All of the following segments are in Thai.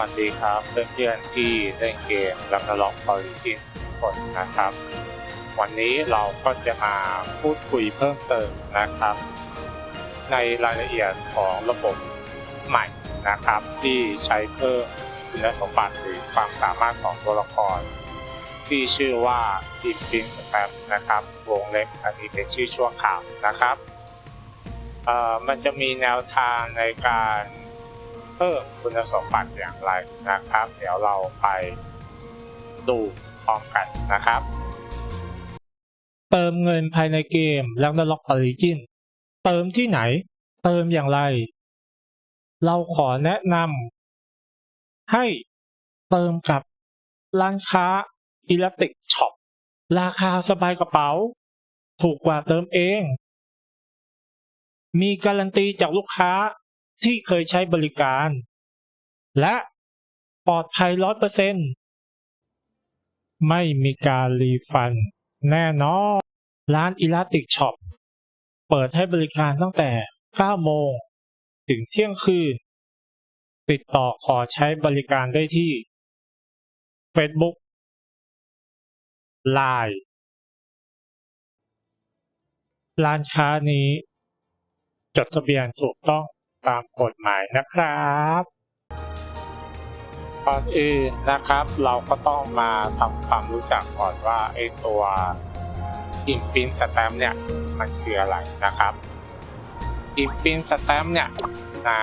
วัสดีครับเพื่อนๆที่เล่นเกมแล้วก็ล็อกออริจินทุกคนนะครับ วันนี้เราก็จะมาพูดคุยเพิ่มเติมนะครับ ในรายละเอียดของระบบใหม่นะครับ ที่ใช้เพิ่มคุณสมบัติหรือความสามารถของตัวละคร ที่ชื่อว่า i m p r i n t Spam นะครับวงเล็บอันนี้เป็นชื่อชั่วคราวนะครับมันจะมีแนวทางในการ พิ่มคุณสมบัติอย่างไรนะครับ เดี๋ยวเราไปดูพร้อมกันนะครับ เติมเงินภายในเกมแล้วนล็อกออริจินเติมที่ไหน เติมอย่างไร เราขอแนะนำให้เติมกับร้านค้าอิเล็กทริกช็อปราคาสบายกระเป๋า ถูกกว่าเติมเอง มีการันตีจากลูกค้า ที่เคยใช้บริการ และปลอดภัยร้อยเปอร์เซ็นไม่มีการรีฟัน แน่นอนร้านอิลาติกช็อปเปิดให้บริการตั้งแต่ 9 โมง ถึงเที่ยงคืน ติดต่อขอใช้บริการได้ที่ Facebook Line ร้านค้านี้ จดทะเบียนถูกต้อง ตามกฎหมายนะครับก่อนอื่นนะครับ เราก็ต้องมาทำความรู้จักก่อนว่าไอตัวอิมพินสแตมเนี่ยมันคืออะไรนะครับอิมพินสแตมเนี่ยนะ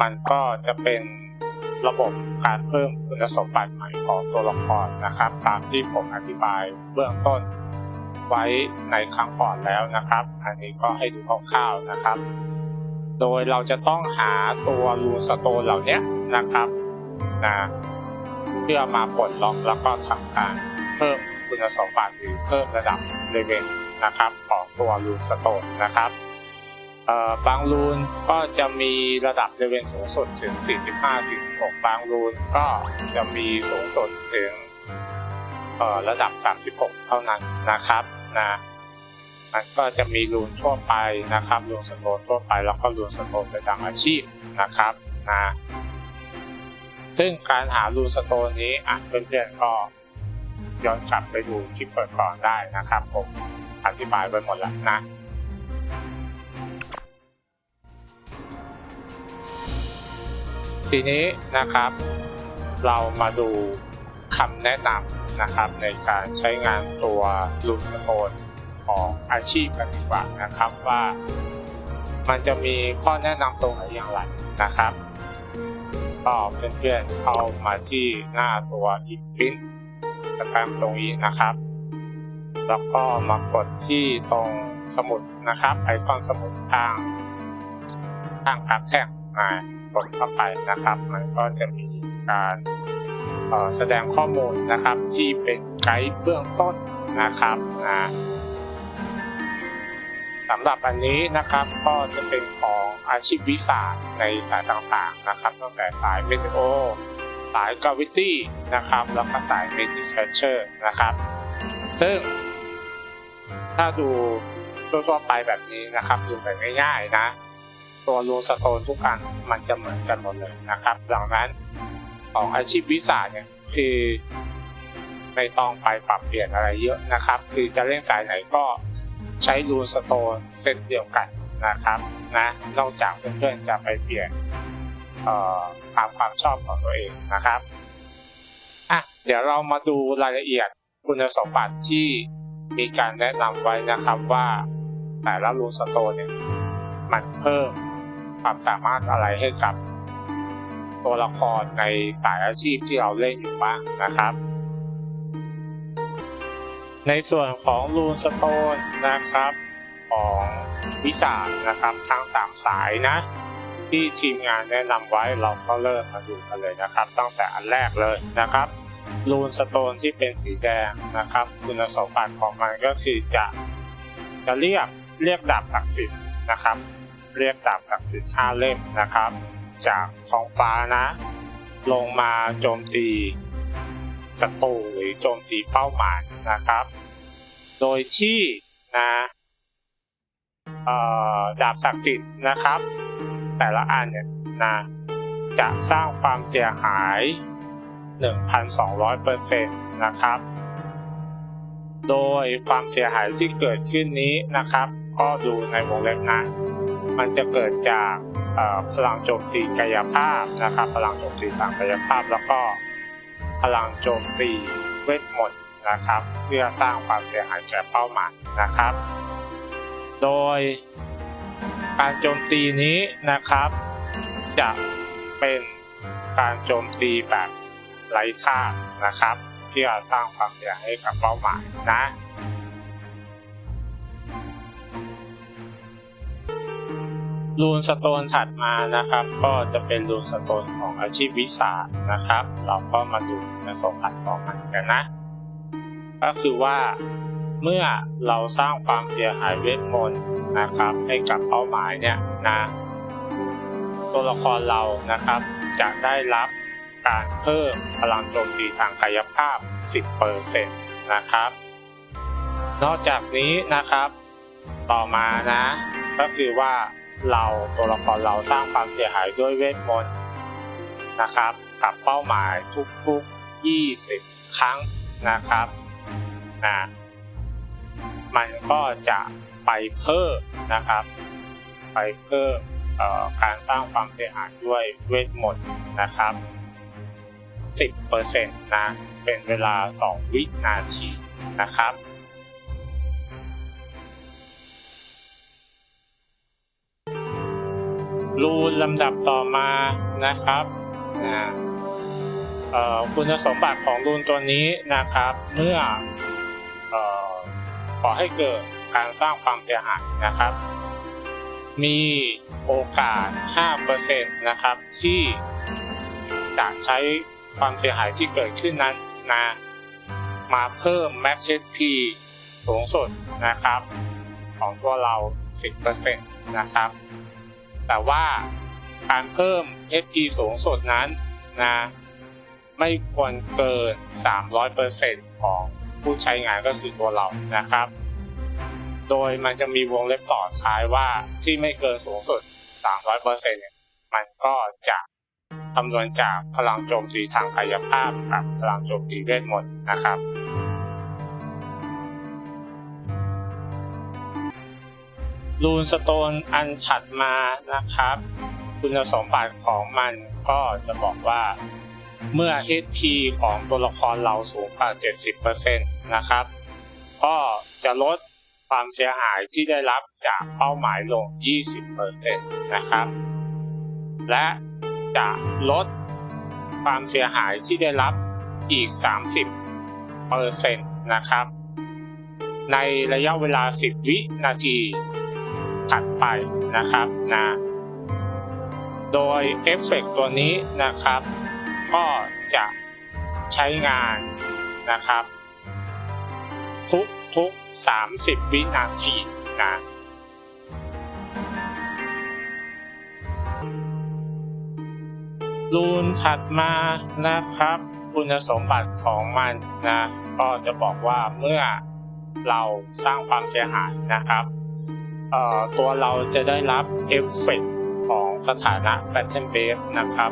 มันก็จะเป็นระบบการเพิ่มคุณสมบัติใหม่ของตัวละครนะครับ ตามที่ผมอธิบายเบื้องต้นไว้ในครั้งก่อนแล้วนะครับ อันนี้ก็ให้ดูคร่าวๆนะครับ โดยเราจะต้องหาตัวรูสโตนเหล่านี้นะครับนะเพื่อมาปลดล็อกแล้วก็ทำการเพิ่มคุณสมบัติหรือเพิ่มระดับเลเวลนะครับของตัวรูนสโตนนะครับบางรูนก็จะมีระดับเลเวลสูงสุดถึง 45-46 บางรูนก็จะมีสูงสุดถึงระดับ 36 เท่านั้นนะครับนะ มันก็จะมีรูนทั่วไปนะครับรูนสโตนทั่วไปแล้วก็รูนสโตนประจำอาชีพนะครับนะซึ่งการหารูนสโตนนี้อะเพื่อนๆก็ย้อนกลับไปดูคลิปเปิดก่อนได้นะครับ ผมอธิบายไปหมดแล้วนะทีนี้นะครับ เรามาดูคำแนะนำนะครับในการใช้งานตัวรูนสโตน ของอาชีพกันดีกว่านะครับว่ามันจะมีข้อแนะนำตรงไหนอย่างไรนะครับก็เพื่อนๆเข้ามาที่หน้าตัว i m p r i n t สแปมตรงนี้นะครับ แล้วก็มากดที่ตรงสมุดนะครับ ไอคอนสมุดข้างข้างครับแท่งมากดเข้าไปนะครับ มันก็จะมีการแสดงข้อมูลนะครับที่เป็นไกด์เบื้องต้นนะครับนะ สำหรับอันนี้นะครับก็จะเป็นของอาชีพวิสาในสายต่างๆนะครับตั้งแต่สายเมทโอสายกาวิตี้นะครับแล้วก็สายเมดิแคชเชอร์นะครับ ซึ่ง ถ้าดูทั่วๆไปแบบนี้นะครับดูแบบง่ายๆนะ ตัวรูสโตนทุกอันมันจะเหมือนกันหมดเลยนะครับ ดังนั้นของอาชีพวิสาเนี่ยคือไม่ต้องไปปรับเปลี่ยนอะไรเยอะนะครับ คือจะเล่นสายไหนก็ ใช้รูสโตนเซตเดียวกันนะครับนะนอกจากเพื่อนๆจะไปเปลี่ยนตามความชอบของตัวเองนะครับอะเดี๋ยวเรามาดูรายละเอียดคุณสมบัติที่มีการแนะนำไว้นะครับว่าแต่ละรูสโตนเนี่ยมันเพิ่มความสามารถอะไรให้กับตัวละครในสายอาชีพที่เราเล่นอยู่บ้างนะครับ ในส่วนของรูนสโตนนะครับของวิชานะครับทั้งสามสายนะ ที่ทีมงานแนะนำไว้เราก็เริ่มมาดูกันเลยนะครับ ตั้งแต่อันแรกเลยนะครับรูนสโตนที่เป็นสีแดงนะครับ คุณสมบัติของมันก็คือจะจะเรียกเรียกดาบศักดิ์สิทธิ์นะครับ เรียกดาบศักดิ์สิทธิ์ห้าเล่มนะครับ จากท้องฟ้านะ ลงมาโจมตี ศัตรูหรือโจมตีเป้าหมายนะครับ โดยที่นะดาบศักดิ์สิทธิ์นะครับ แต่ละอันเนี่ยนะจะสร้างความเสียหาย 1,200%นะครับ โดยความเสียหายที่เกิดขึ้นนี้นะครับ ก็ดูในวงเล็บนะมันจะเกิดจากพลังโจมตีกายภาพนะครับ พลังโจมตีทางกายภาพแล้วก็ พลังโจมตีเวทมนต์นะครับ เพื่อสร้างความเสียหายแก่เป้าหมายนะครับ โดยการโจมตีนี้นะครับ จะเป็นการโจมตีแบบไร้ค่านะครับเพื่อสร้างความเสียหายให้กับเป้าหมายนะ รูนสโตนถัดมานะครับ ก็จะเป็นรูนสโตนของอาชีพวิสาหนะครับ เราก็มาดูคุณสมบัติของมันกันนะ ก็คือว่าเมื่อเราสร้างความเสียหายเวทมนต์นะครับ ให้กับเป้าหมายเนี่ยนะตัวละครเรานะครับจะได้รับการเพิ่มพลังโจมตีทางกายภาพ 10%นะครับ นอกจากนี้นะครับ ต่อมานะ ก็คือว่า เราตัวละครเราสร้างความเสียหายด้วยเวทมนต์นะครับ กับเป้าหมายทุกๆ 20 ครั้งนะครับนะมันก็จะไปเพิ่มนะครับ ไปเพิ่มการสร้างความเสียหายด้วยเวทมนต์นะครับ 10%นะ เป็นเวลา 2 วินาทีนะครับ รูนลำดับต่อมานะครับนะคุณสมบัติของรูนตัวนี้นะครับ เมื่อเอ่อขอให้เกิดการสร้างความเสียหายนะครับ มีโอกาส 5%นะครับที่จะใช้ความเสียหายที่เกิดขึ้นนั้นนะมาเพิ่ม Max HP สูงสุดนะครับ ของตัวเรา 10%นะครับ แต่ว่าการเพิ่ม HP สูงสุดนั้นนะไม่ควรเกิน 300%ของผู้ใช้งานก็คือตัวเรานะครับ โดยมันจะมีวงเล็บต่อท้ายว่าที่ไม่เกินสูงสุด 300%เนี่ยมันก็จะคำนวณจากพลังโจมตีทางกายภาพกับพลังโจมตีเวทมนต์นะครับ รูนสโตนอันถัดมานะครับ คุณสมบัติของมันก็จะบอกว่า เมื่อ HP ของตัวละครเราสูงกว่า 70%นะครับ ก็จะลดความเสียหายที่ได้รับจากเป้าหมายลง 20%นะครับ และจะลดความเสียหายที่ได้รับอีก 30%นะครับ ในระยะเวลา 10 วินาที ถัดไปนะครับนะโดยเอฟเฟกต์ตัวนี้นะครับ ก็จะใช้งานนะครับ ทุกทุก 30 วินาทีนะรูนถัดมานะครับ คุณสมบัติของมันนะ ก็จะบอกว่าเมื่อเราสร้างความเสียหายนะครับ ตัวเราจะได้รับเอฟเฟกต์ของสถานะ Battle Base นะครับ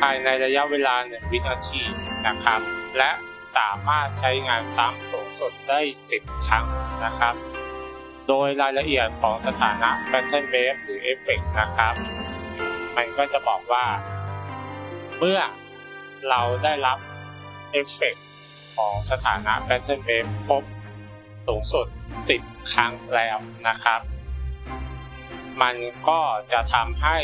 ภายในระยะเวลา 1 วินาทีนะครับ และสามารถใช้งานซ้ำสูงสุดได้ 10 ครั้งนะครับ โดยรายละเอียดของสถานะ Battle Base หรือ Effect นะครับ มันก็จะบอกว่า เมื่อเราได้รับเอฟเฟกต์ของสถานะ Battle Base ครบ สูงสุด 10 ครั้งแล้วนะครับ มันก็จะทำให้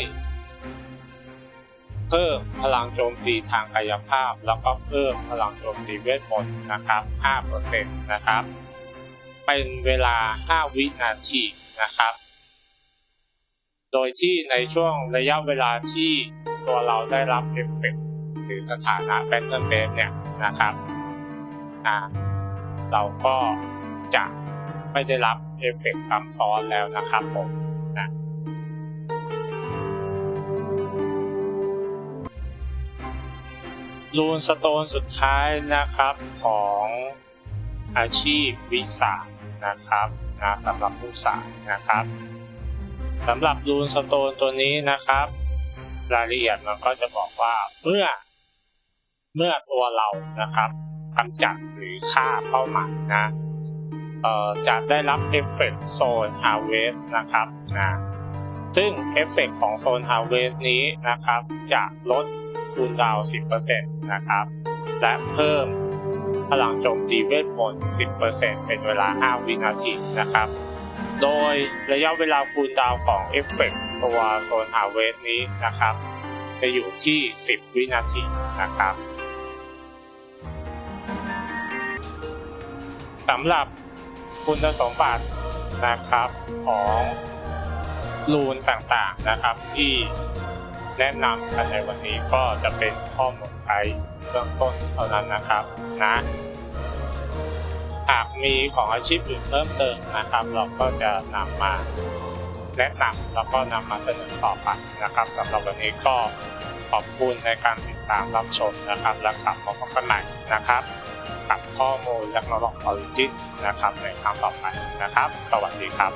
เพิ่มพลังโจมตีทางกายภาพ แล้วก็เพิ่มพลังโจมตีเวทมนต์นะครับ 5%นะครับ เป็นเวลา 5 วินาทีนะครับ โดยที่ในช่วงระยะเวลาที่ตัวเราได้รับเอฟเฟกต์หรือสถานะ Battle Base เนี่ยนะครับ เราก็ จะไม่ได้รับเอฟเฟกต์ซ้ำซ้อนแล้วนะครับผมนะรูนสโตนสุดท้ายนะครับของอาชีพวิสานะครับนะสำหรับผู้สายนะครับสำหรับรูนสโตนตัวนี้นะครับ รายละเอียดมันก็จะบอกว่าเมื่อเมื่อตัวเรานะครับกำจัดหรือฆ่าเป้าหมายนะ จะได้รับเอฟเฟกต์โซนฮาร์เวสนะครับนะซึ่งเอฟเฟกต์ของโซนฮาร์เวสนี้นะครับ จะลดคูลดาว 10%นะครับ และเพิ่มพลังโจมตีเวทมนต์ 10%เป็นเวลา 5 วินาทีนะครับ โดยระยะเวลาคูลดาวของเอฟเฟกต์ตัวโซนฮาร์เวสนี้นะครับ จะอยู่ที่ 10 วินาทีนะครับสำหรับ คุณสมบัตินะครับของรูนต่างๆนะครับ ที่แนะนำกันในวันนี้ก็จะเป็นข้อมูลใช้เบื้องต้นเท่านั้นนะครับนะหากมีของอาชีพอื่นเพิ่มเติมนะครับ เราก็จะนำมาแนะนำแล้วก็นำมาเสนอต่อไปนะครับสำหรับวันนี้ก็ขอบคุณในการติดตามรับชมนะครับ และกลับมาพบกันใหม่นะครับ กับข้อมูลและนล็อกออริจินนะครับในครั้งต่อไปนะครับ สวัสดีครับ